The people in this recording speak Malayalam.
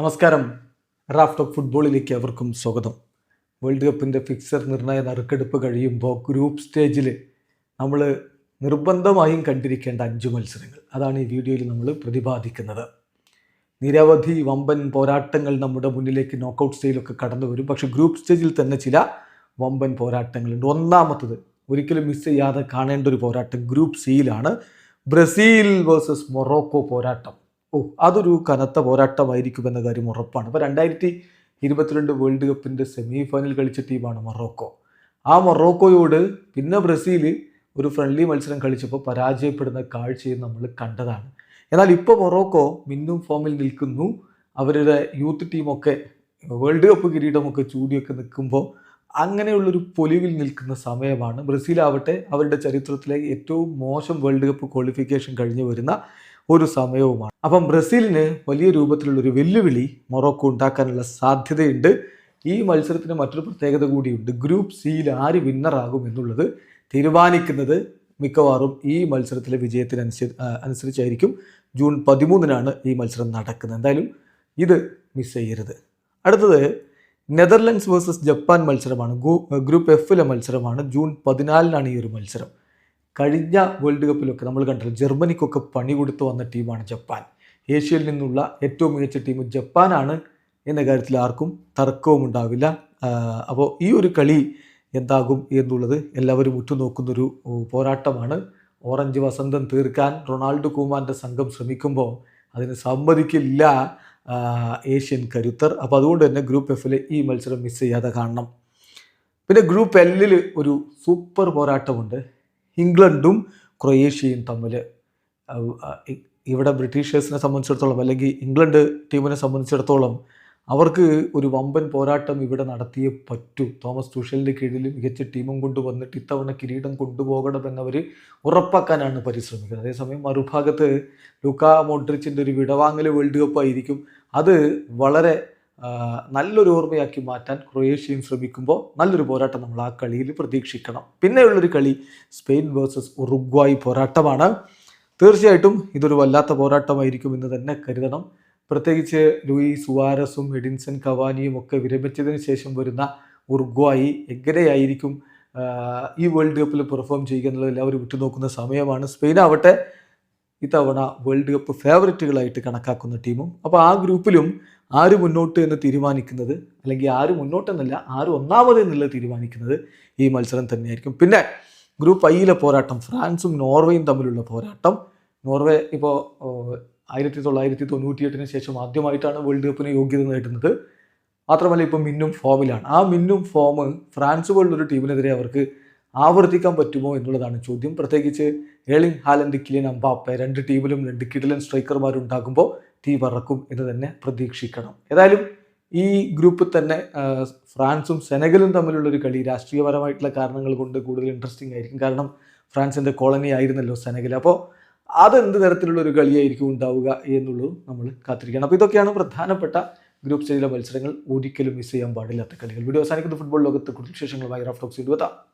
നമസ്കാരം. റാഫ് ടോക്ക് ഫുട്ബോളിലേക്ക് അവർക്കും സ്വാഗതം. വേൾഡ് കപ്പിന്റെ ഫിക്സർ നിർണയ നറുക്കെടുപ്പ് കഴിയുമ്പോൾ ഗ്രൂപ്പ് സ്റ്റേജിൽ നമ്മൾ നിർബന്ധമായും കണ്ടിരിക്കേണ്ട അഞ്ച് മത്സരങ്ങൾ. അതാണ് ഈ വീഡിയോയിൽ നമ്മൾ പ്രതിപാദിക്കുന്നത്. നിരവധി വമ്പൻ പോരാട്ടങ്ങൾ നമ്മുടെ മുന്നിലേക്ക് നോക്കൗട്ട് സ്റ്റേജിലൊക്കെ കടന്നു വരും. പക്ഷേ ഗ്രൂപ്പ് സ്റ്റേജിൽ തന്നെ ചില വമ്പൻ പോരാട്ടങ്ങളുണ്ട്. ഒന്നാമത്തത് ഒരിക്കലും മിസ് ചെയ്യാതെ കാണേണ്ട ഒരു പോരാട്ടം ഗ്രൂപ്പ് സിയിലാണ് ബ്രസീൽ വേഴ്സസ് മൊറോക്കോ പോരാട്ടം. ഓ അതൊരു കനത്ത പോരാട്ടമായിരിക്കുമെന്ന കാര്യം ഉറപ്പാണ്. അപ്പോൾ രണ്ടായിരത്തി ഇരുപത്തിരണ്ട് വേൾഡ് കപ്പിന്റെ സെമി ഫൈനൽ കളിച്ച ടീമാണ് മൊറോക്കോ. ആ മൊറോക്കോയോട് പിന്നെ ബ്രസീൽ ഒരു ഫ്രണ്ട്ലി മത്സരം കളിച്ചപ്പോൾ പരാജയപ്പെടുന്ന കാഴ്ചയും നമ്മൾ കണ്ടതാണ്. എന്നാൽ ഇപ്പോൾ മൊറോക്കോ മിന്നും ഫോമിൽ നിൽക്കുന്നു. അവരുടെ യൂത്ത് ടീമൊക്കെ വേൾഡ് കപ്പ് കിരീടമൊക്കെ ചൂടിയൊക്കെ നിൽക്കുമ്പോൾ അങ്ങനെയുള്ളൊരു പൊലിവിൽ നിൽക്കുന്ന സമയമാണ്. ബ്രസീലാവട്ടെ അവരുടെ ചരിത്രത്തിലെ ഏറ്റവും മോശം വേൾഡ് കപ്പ് ക്വാളിഫിക്കേഷൻ കഴിഞ്ഞു വരുന്ന ഒരു സമയവുമാണ്. അപ്പം ബ്രസീലിന് വലിയ രൂപത്തിലുള്ള ഒരു വെല്ലുവിളി മൊറോക്കോ ഉണ്ടാക്കാനുള്ള സാധ്യതയുണ്ട്. ഈ മത്സരത്തിന് മറ്റൊരു പ്രത്യേകത കൂടിയുണ്ട്. ഗ്രൂപ്പ് സിയിൽ ആര് വിന്നറാകും എന്നുള്ളത് തീരുമാനിക്കുന്നത് മിക്കവാറും ഈ മത്സരത്തിലെ വിജയത്തിനനുസരി അനുസരിച്ചായിരിക്കും. ജൂൺ പതിമൂന്നിനാണ് ഈ മത്സരം നടക്കുന്നത്. എന്തായാലും ഇത് മിസ് ചെയ്യരുത്. അടുത്തത് നെതർലൻഡ്സ് വേഴ്സസ് ജപ്പാൻ മത്സരമാണ്. ഗ്രൂപ്പ് എഫിലെ മത്സരമാണ്. ജൂൺ പതിനാലിനാണ് ഈ ഒരു മത്സരം. കഴിഞ്ഞ വേൾഡ് കപ്പിലൊക്കെ നമ്മൾ കണ്ടത് ജർമ്മനിക്കൊക്കെ പണി കൊടുത്തു വന്ന ടീമാണ് ജപ്പാൻ. ഏഷ്യയിൽ നിന്നുള്ള ഏറ്റവും മികച്ച ടീം ജപ്പാനാണ് എന്ന കാര്യത്തിൽ ആർക്കും തർക്കവും ഉണ്ടാവില്ല. അപ്പോൾ ഈ ഒരു കളി എന്താകും എന്നുള്ളത് എല്ലാവരും ഉറ്റുനോക്കുന്നൊരു പോരാട്ടമാണ്. ഓറഞ്ച് വസന്തം തീർക്കാൻ റൊണാൾഡോ കൂമാന്റെ സംഘം ശ്രമിക്കുമ്പോൾ അതിന് സമ്മതിക്കില്ല ഏഷ്യൻ കരുത്തർ. അപ്പോൾ അതുകൊണ്ട് തന്നെ ഗ്രൂപ്പ് എഫിലെ ഈ മത്സരം മിസ് ചെയ്യാതെ കാണണം. പിന്നെ ഗ്രൂപ്പ് എല്ലിൽ ഒരു സൂപ്പർ പോരാട്ടമുണ്ട്. ഇംഗ്ലണ്ടും ക്രൊയേഷ്യയും തമ്മിൽ. ഇവിടെ ബ്രിട്ടീഷേഴ്സിനെ സംബന്ധിച്ചിടത്തോളം അല്ലെങ്കിൽ ഇംഗ്ലണ്ട് ടീമിനെ സംബന്ധിച്ചിടത്തോളം അവർക്ക് ഒരു വമ്പൻ പോരാട്ടം ഇവിടെ നടത്തിയേ പറ്റൂ. തോമസ് തുഷലിന്റെ കീഴിൽ മികച്ച ടീമും കൊണ്ടുവന്നിട്ട് ഇത്തവണ കിരീടം കൊണ്ടുപോകണമെന്നവർ ഉറപ്പാക്കാനാണ് പരിശ്രമിക്കുന്നത്. അതേസമയം മറുഭാഗത്ത് ലുക്ക മോഡ്രിച്ചിന്റെ ഒരു വിടവാങ്ങൽ വേൾഡ് കപ്പായിരിക്കും. അത് വളരെ നല്ലൊരു ഓർമ്മയാക്കി മാറ്റാൻ ക്രൊയേഷ്യയും ശ്രമിക്കുമ്പോൾ നല്ലൊരു പോരാട്ടം നമ്മൾ ആ കളിയിൽ പ്രതീക്ഷിക്കണം. പിന്നെയുള്ളൊരു കളി സ്പെയിൻ വേഴ്സസ് ഉറുഗ്വായി പോരാട്ടമാണ്. തീർച്ചയായിട്ടും ഇതൊരു വല്ലാത്ത പോരാട്ടമായിരിക്കും എന്ന് തന്നെ കരുതണം. പ്രത്യേകിച്ച് ലൂയി സുവാരസും എഡിൻസൺ കവാനിയും ഒക്കെ വിരമിച്ചതിന് ശേഷം വരുന്ന ഉറുഗ്വായി എങ്ങനെയായിരിക്കും ഈ വേൾഡ് കപ്പിൽ പെർഫോം ചെയ്യുക എന്നുള്ളത് എല്ലാവരും വിട്ടുനോക്കുന്ന സമയമാണ്. സ്പെയിൻ ആവട്ടെ ഇത്തവണ വേൾഡ് കപ്പ് ഫേവററ്റുകളായിട്ട് കണക്കാക്കുന്ന ടീമും അപ്പോൾ ആ ഗ്രൂപ്പിലും ആര് മുന്നോട്ട് എന്ന് തീരുമാനിക്കുന്നത് അല്ലെങ്കിൽ ആര് മുന്നോട്ടെന്നല്ല ആര് ഒന്നാമത് എന്നുള്ളത് തീരുമാനിക്കുന്നത് ഈ മത്സരം തന്നെയായിരിക്കും. പിന്നെ ഗ്രൂപ്പ് ഐയിലെ പോരാട്ടം ഫ്രാൻസും നോർവേയും തമ്മിലുള്ള പോരാട്ടം. നോർവേ ഇപ്പോൾ ആയിരത്തി തൊള്ളായിരത്തി തൊണ്ണൂറ്റിയെട്ടിന് ശേഷം ആദ്യമായിട്ടാണ് വേൾഡ് കപ്പിന് യോഗ്യത നേടുന്നത്. മാത്രമല്ല ഇപ്പോൾ മിന്നും ഫോമിലാണ്. ആ മിന്നും ഫോം ഫ്രാൻസ് പോലുള്ളൊരു ടീമിനെതിരെ അവർക്ക് ആവർത്തിക്കാൻ പറ്റുമോ എന്നുള്ളതാണ് ചോദ്യം. പ്രത്യേകിച്ച് ഏളിംഗ് ഹാലൻഡ് കിലിയൻ അമ്പാപ്പ രണ്ട് ടീമിലും രണ്ട് കിടിലൻ സ്ട്രൈക്കർമാരുണ്ടാകുമ്പോൾ തീ പറക്കും എന്ന് തന്നെ പ്രതീക്ഷിക്കണം. ഏതായാലും ഈ ഗ്രൂപ്പിൽ തന്നെ ഫ്രാൻസും സെനഗലും തമ്മിലുള്ള ഒരു കളി രാഷ്ട്രീയപരമായിട്ടുള്ള കാരണങ്ങൾ കൊണ്ട് കൂടുതൽ ഇൻട്രസ്റ്റിംഗ് ആയിരിക്കും. കാരണം ഫ്രാൻസിന്റെ കോളനി ആയിരുന്നല്ലോ സെനഗൽ അപ്പോൾ അതെന്ത് തരത്തിലുള്ള ഒരു കളിയായിരിക്കും ഉണ്ടാവുക എന്നുള്ളത് നമ്മൾ കാത്തിരിക്കണം. അപ്പോൾ ഇതൊക്കെയാണ് പ്രധാനപ്പെട്ട ഗ്രൂപ്പ് സ്റ്റേജിലെ മത്സരങ്ങൾ. ഒരിക്കലും മിസ് ചെയ്യാൻ പാടില്ലാത്ത കളികൾ. വീഡിയോ അവസാനിക്കുന്ന. ഫുട്ബോൾ ലോകത്ത് കൂടുതൽ വിശേഷങ്ങളുമായി റഫ് ടോക്സ് എഴുതാം